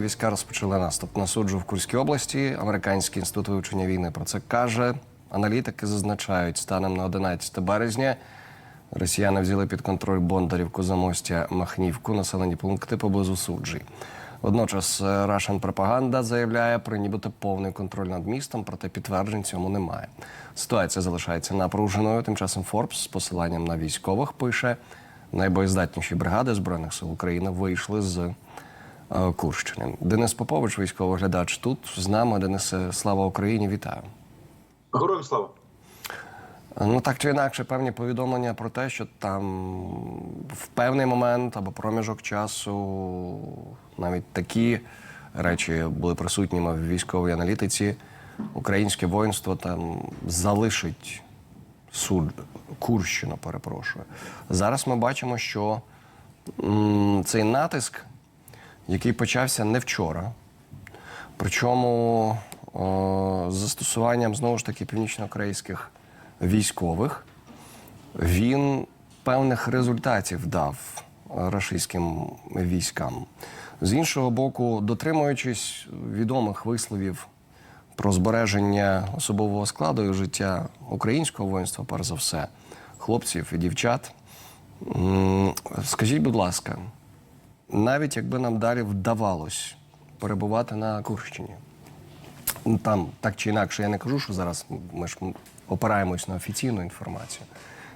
Війська розпочали наступ на суджу в Курській області. Американський інститут вивчення війни про це каже. Аналітики зазначають, станом на 11 березня росіяни взяли під контроль Бондарівку, Замостя, Махнівку, населені пункти поблизу суджі. Водночас е, Russian пропаганда заявляє про нібито повний контроль над містом, проте підтверджень цьому немає. Ситуація залишається напруженою. Тим часом Форбс з посиланням на військових пише: найбоєздатніші бригади збройних сил України вийшли з Курщини. Денис Попович, військовий глядач, тут з нами. Денисе, слава Україні, вітаю. Героям слава. Ну так чи інакше, певні повідомлення про те, що там в певний момент або проміжок часу навіть такі речі були присутніми в військовій аналітиці. Українське воїнство там залишить суд Курщину, перепрошую. Зараз ми бачимо, що м, цей натиск, який почався не вчора, Причому з застосуванням знову ж таки північнокорейських військових він певних результатів дав е, рашистським військам. З іншого боку, дотримуючись відомих висловів про збереження особового складу і життя українського воїнства, перш за все, хлопців і дівчат. Скажіть, будь ласка, навіть якби нам далі вдавалось перебувати на Курщині. Ну, Там так чи інакше, я не кажу, що зараз ми ж опираємось на офіційну інформацію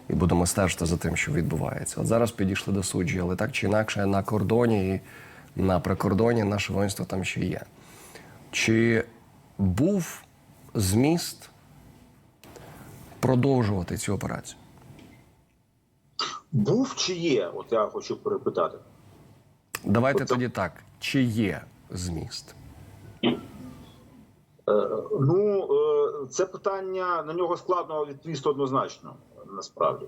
і будемо стежити за тим, що відбувається. От зараз підійшли до суджі, але так чи інакше на кордоні і на прикордоні наше воїнство там ще є. Чи був зміст продовжувати цю операцію? Був чи є? От я хочу перепитати. Давайте тоді так: чи є зміст? Е, ну, е, це питання на нього складно відповісти однозначно, насправді.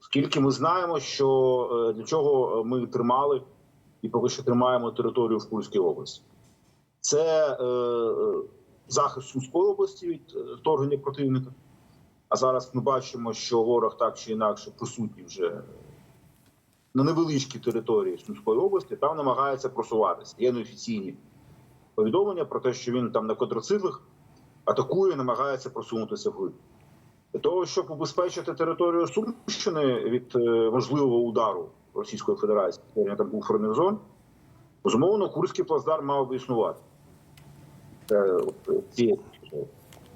Оскільки ми знаємо, що е, для чого ми тримали і поки що тримаємо територію в Курській області. Це е, захист Сумської області від вторгнення противника. А зараз ми бачимо, що ворог так чи інакше присутній вже на невеличкій території Сумської області, там намагається просуватися. Є неофіційні повідомлення про те, що він там на квадроциклах атакує, намагається просунутися вглиб. Для того, щоб убезпечити територію Сумщини від е, можливого удару Російської Федерації, створення там буферних зон, безумовно, Курський плацдарм мав би існувати. Е,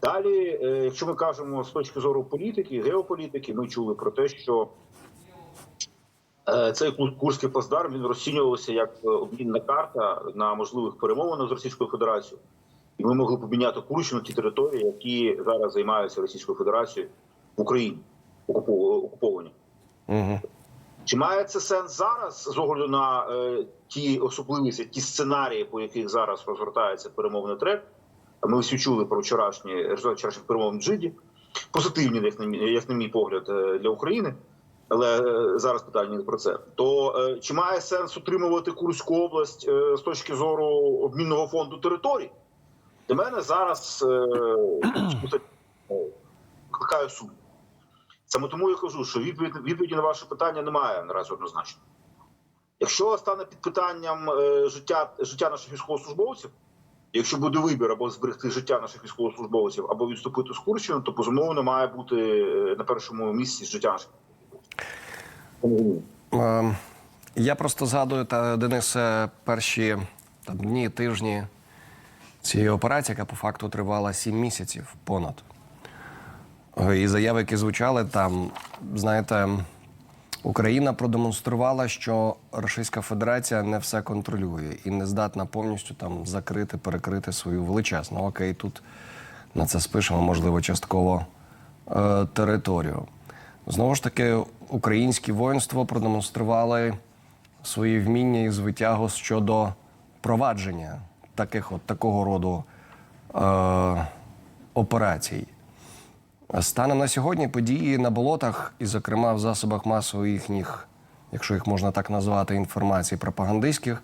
Далі, е, якщо ми кажемо з точки зору політики, геополітики, ми чули про те, що Цей Кур- Курський плацдарм він розцінювався як е, обмінна карта на можливих перемовинах з Російською Федерацією, і ми могли поміняти Курщину ті території, які зараз займаються Російською Федерацією в Україні окуповані. Угу. Чи має це сенс зараз з огляду на е, ті особливості, ті сценарії, по яких зараз розгортається перемовний трек? Ми всі чули про вчорашні вчорашніх перемовин в Джиді, позитивні, як на мій, як на мій погляд, е, для України. Але е, зараз питання не про це. То е, чи має сенс утримувати Курську область е, з точки зору обмінного фонду територій? Для мене зараз викликає сумнів. Саме тому я кажу, що відповідь, відповіді на ваше питання немає наразі однозначно. Якщо стане під питанням е, життя, життя наших військовослужбовців, якщо буде вибір або зберегти життя наших військовослужбовців, або відступити з Курщини, то безумовно має бути на першому місці життя наших. Е, Я просто згадую, та Денисе, перші там, дні, тижні цієї операції, яка по факту тривала сім місяців понад. Е, І заяви, які звучали там, знаєте, Україна продемонструвала, що Російська Федерація не все контролює і не здатна повністю там закрити, перекрити свою величезну. Окей, тут на це спишемо, можливо, частково е, територію. Знову ж таки, українське воїнство продемонстрували свої вміння і звитягу щодо провадження таких от такого роду е, операцій. Станом на сьогодні події на болотах, і, зокрема, в засобах масової їхніх, якщо їх можна так назвати, інформації пропагандистських,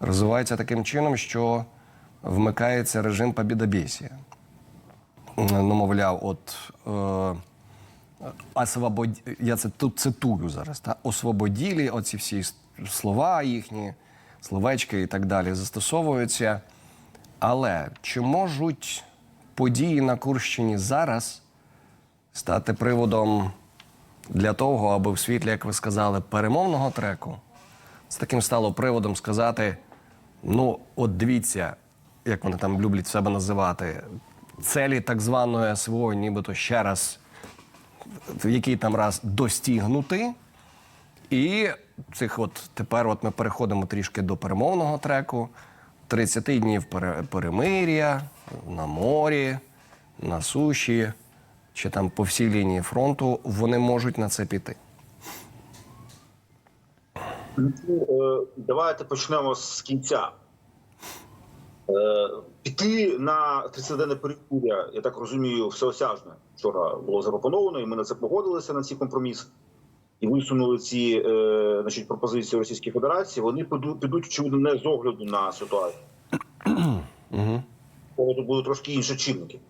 розвиваються таким чином, що вмикається режим побідобєсія. Ну, мовляв, от е, освобод... я це тут цитую зараз, та освободілі, оці всі слова їхні, словечки і так далі застосовуються. Але чи можуть події на Курщині зараз стати приводом для того, аби в світлі, як ви сказали, перемовного треку з таким стало приводом сказати: ну, от дивіться, як вони там люблять себе називати, целі так званої СВО, нібито ще раз, в який там раз достігнути. І цих от тепер от ми переходимо трішки до перемовного треку. 30 днів перемир'я на морі, на суші чи там по всій лінії фронту. Вони можуть на це піти. Ну, е, Давайте почнемо з кінця. Е, Піти на 30-денне перемир'я, я так розумію, всеосяжне вчора було запропоновано, і ми на це погодилися на ці компроміс. І висунули ці е, значить, пропозиції Російської Федерації. Вони підуть, підуть очевидно, не з огляду на ситуацію. Тут будуть трошки інші чинники.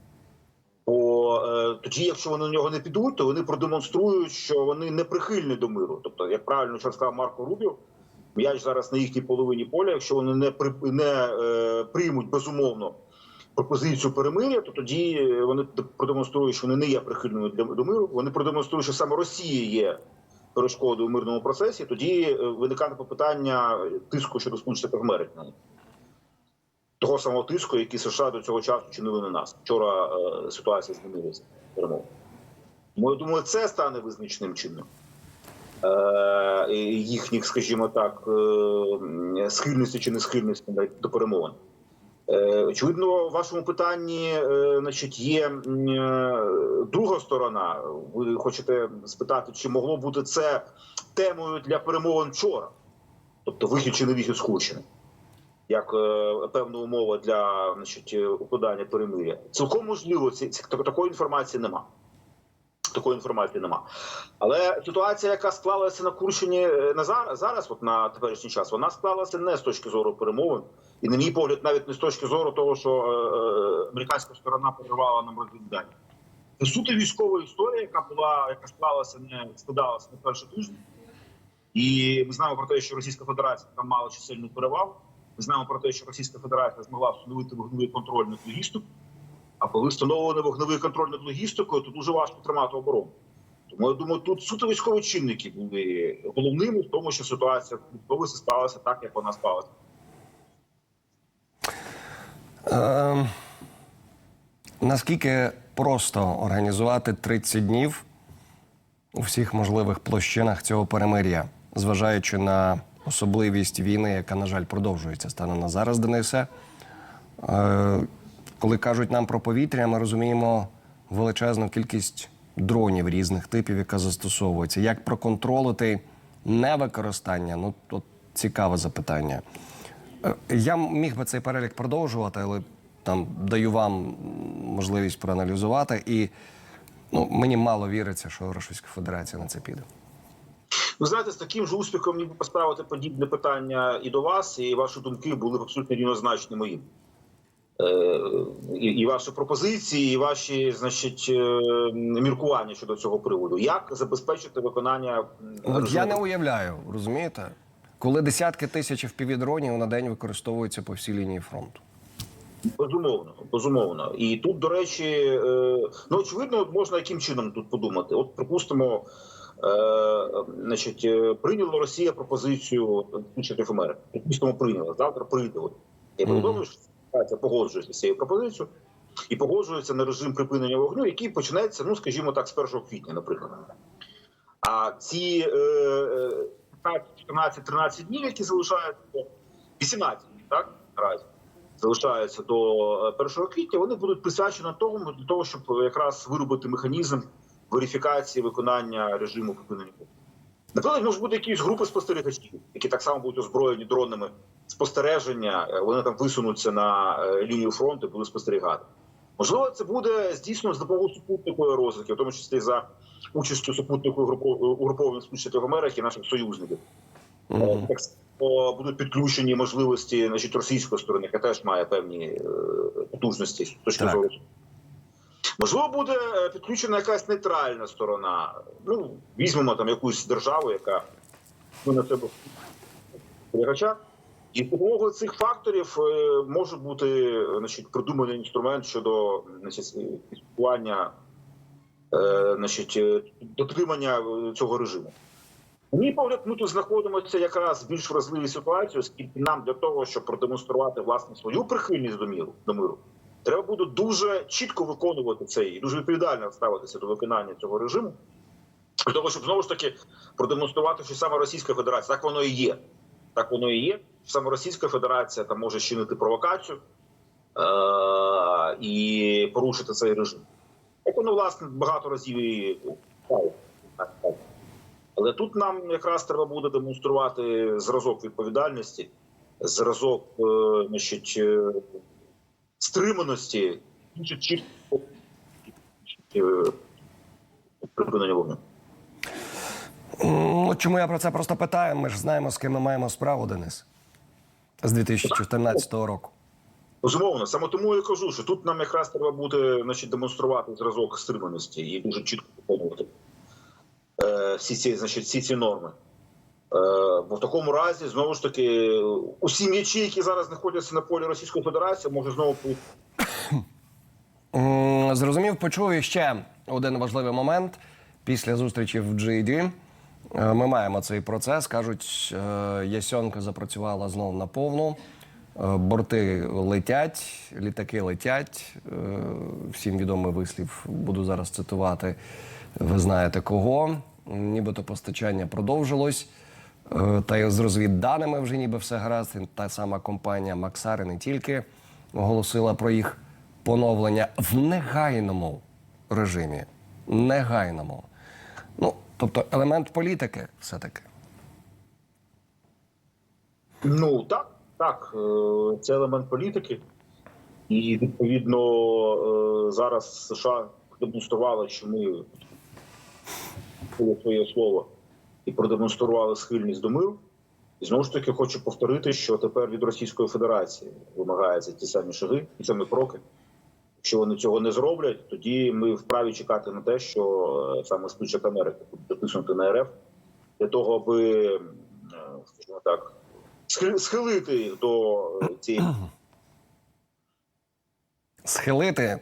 Бо е, тоді, якщо вони на нього не підуть, то вони продемонструють, що вони не прихильні до миру. Тобто, як правильно сказав Марко Рубіо, м'яч зараз на їхній половині поля. Якщо вони не при не е, приймуть безумовно пропозицію перемир'я, то тоді е, вони продемонструють, що вони не є прихильними до миру. Вони продемонструють, що саме Росія є перешкодою в мирному процесі. Тоді е, виникає питання тиску щодо Сполучених Америки того самого тиску, який США до цього часу чинили на нас. Вчора е, ситуація змінилася перемоги. Тому думаю, це стане визначним чином їхніх, скажімо так, е, схильності чи не схильності до перемовин. Е, Очевидно, в вашому питанні е, значить, є е, друга сторона. Ви хочете спитати, чи могло бути це темою для перемовин вчора, тобто вихід чи не вихід Курщини як е, певна умова для значить, е, укладання перемиря. Цілком можливо, ці, такої інформації Такої інформації нема. Але ситуація, яка склалася на Курщині е, на зараз, зараз, от на теперішній час, вона склалася не з точки зору перемовин, і, на мій погляд, навіть не з точки зору того, що е, е, американська сторона перервала нам розвідання. Це суто військова історія, яка була, яка склалася не складалася на перший тиждень. І ми знаємо про те, що Російська Федерація там мала чисельну перевагу. Ми знаємо про те, що Російська Федерація змогла встановити вогневий контроль над логістикою. А коли встановлений вогневий контроль над логістикою, то дуже важко тримати оборону. Тому я думаю, тут суто військові чинники були головними в тому, що ситуація в сталася так, як вона сталася. Ем, наскільки просто організувати 30 днів у всіх можливих площинах цього перемир'я, зважаючи на особливість війни, яка, на жаль, продовжується станом на зараз, Денисе. Е, коли кажуть нам про повітря, ми розуміємо величезну кількість дронів різних типів, яка застосовується. Як проконтролити невикористання? Ну, от цікаве запитання. Е, Я міг би цей перелік продовжувати, але там даю вам можливість проаналізувати. І ну, мені мало віриться, що Російська Федерація на це піде. Ви знаєте, з таким же успіхом міг би поставити подібне питання і до вас, і ваші думки були б абсолютно рівнозначні моїм. Е, І, і ваші пропозиції, і ваші, значить, е, міркування щодо цього приводу. Як забезпечити виконання От я не уявляю, розумієте? Коли десятки тисяч впівдронів на день використовуються по всій лінії фронту. Безумовно, безумовно. І тут, до речі, е, ну очевидно, от можна яким чином тут подумати. От, припустимо, е, значить, прийняла Росія пропозицію Штатів Америки. Припустимо, прийняла. Завтра прийде. От. Я повідомив, що Федерація погоджується з цією пропозицією і погоджується на режим припинення вогню, який почнеться, ну скажімо так, з 1 квітня, наприклад. А ці е, е, 15, 14, 13 днів, які залишаються, 18 днів, так наразі залишаються до е, 1 квітня, вони будуть присвячені тому для того, щоб якраз виробити механізм верифікації виконання режиму припинення. вогню. Напевно, можуть бути якісь групи спостерігачів, які так само будуть озброєні дронами спостереження. Е, Вони там висунуться на е, лінію фронту і будуть спостерігати. Можливо, це буде здійснено з допомогою супутникової розвитки, в тому числі за участю супутникової угруповання Сполучених Америки і наших союзників. Е, Так само будуть підключені можливості значить, російської сторони, яка теж має певні е, потужності з точки зору. Можливо, буде е, підключена якась нейтральна сторона. Ну, візьмемо там якусь державу, яка ну, на себе І допомогою цих факторів е, може бути значить, придуманий інструмент щодо значить, фіксування е, значить, е, дотримання цього режиму. Мій погляд, ми тут знаходимося якраз в більш вразливій ситуації, оскільки нам для того, щоб продемонструвати власне свою прихильність до миру, до миру, треба буде дуже чітко виконувати це і дуже відповідально ставитися до виконання цього режиму. Для того, щоб знову ж таки продемонструвати, що саме Російська Федерація, так воно і є. Так воно і є. Саме Російська Федерація там може чинити провокацію е- і порушити цей режим. Як воно, власне, багато разів і. Але тут нам якраз треба буде демонструвати зразок відповідальності, зразок е, значить, е, стриманості, е, припинення вогню. Ну, чому я про це просто питаю? Ми ж знаємо, з ким ми маємо справу, Денис, з 2014 року. Безумовно, саме тому я кажу, що тут нам якраз треба буде значить, демонструвати зразок стриманості і дуже чітко виконувати е, всі ці, значить, всі ці норми. Е, бо в такому разі, знову ж таки, усі м'ячі, які зараз знаходяться на полі Російської Федерації, може знову Зрозумів, почув і ще один важливий момент. Після зустрічі в GED е, ми маємо цей процес. Кажуть, е, Ясьонка запрацювала знов на повну. Е, Борти летять, літаки летять. Е, Всім відомий вислів буду зараз цитувати. Ви знаєте кого. Нібито постачання продовжилось. Е, Та й з розвідданими вже ніби все гаразд. Та сама компанія Максари не тільки оголосила про їх поновлення в негайному режимі. Негайному. Ну, тобто елемент політики все-таки. Ну так, так, е, це елемент політики, і відповідно е, зараз США демонстрували, що ми було своє слово і продемонстрували схильність до миру. І знову ж таки хочу повторити, що тепер від Російської Федерації вимагаються ті самі шаги, ті самі кроки. Якщо вони цього не зроблять, тоді ми вправі чекати на те, що е, саме Сполучені Америки будуть дотиснути на РФ для того, аби, е, скажімо так, схилити їх до е, цієї Схилити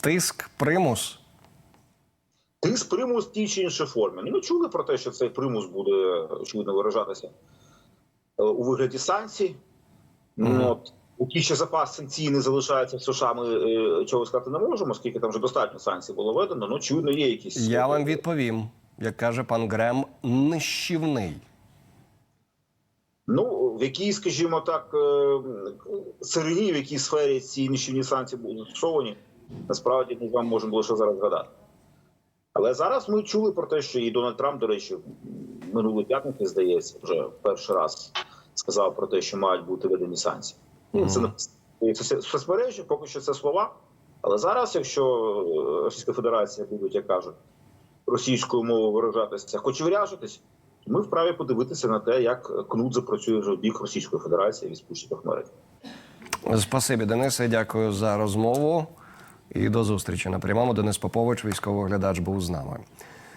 тиск, примус. тиск примус в тій чи іншій формі. Ну, ми чули про те, що цей примус буде очевидно виражатися у вигляді санкцій. Ну, от, Який ще запас санкційний залишається в США, ми е, цього сказати не можемо, оскільки там вже достатньо санкцій було введено. Ну, очевидно, є якісь Я вам відповім, як каже пан Грем, нищівний. Ну, в якій, скажімо так, е, царині, в якій сфері ці нищівні санкції будуть застосовані, насправді ми з вами можемо лише зараз згадати. Але зараз ми чули про те, що і Дональд Трамп, до речі, минулої п'ятниці, здається, вже перший раз сказав про те, що мають бути введені санкції. Це не соцмережі, поки що це слова. Але зараз, якщо е, Російська Федерація будуть, як кажуть, російською мовою виражатися, хоч і вряжатись, то ми вправі подивитися на те, як кнут запрацює вже в бік Російської Федерації від Сполучених Америк. Спасибі, Денисе. Дякую за розмову. І до зустрічі на прямому. Денис Попович, військовий оглядач, був з нами.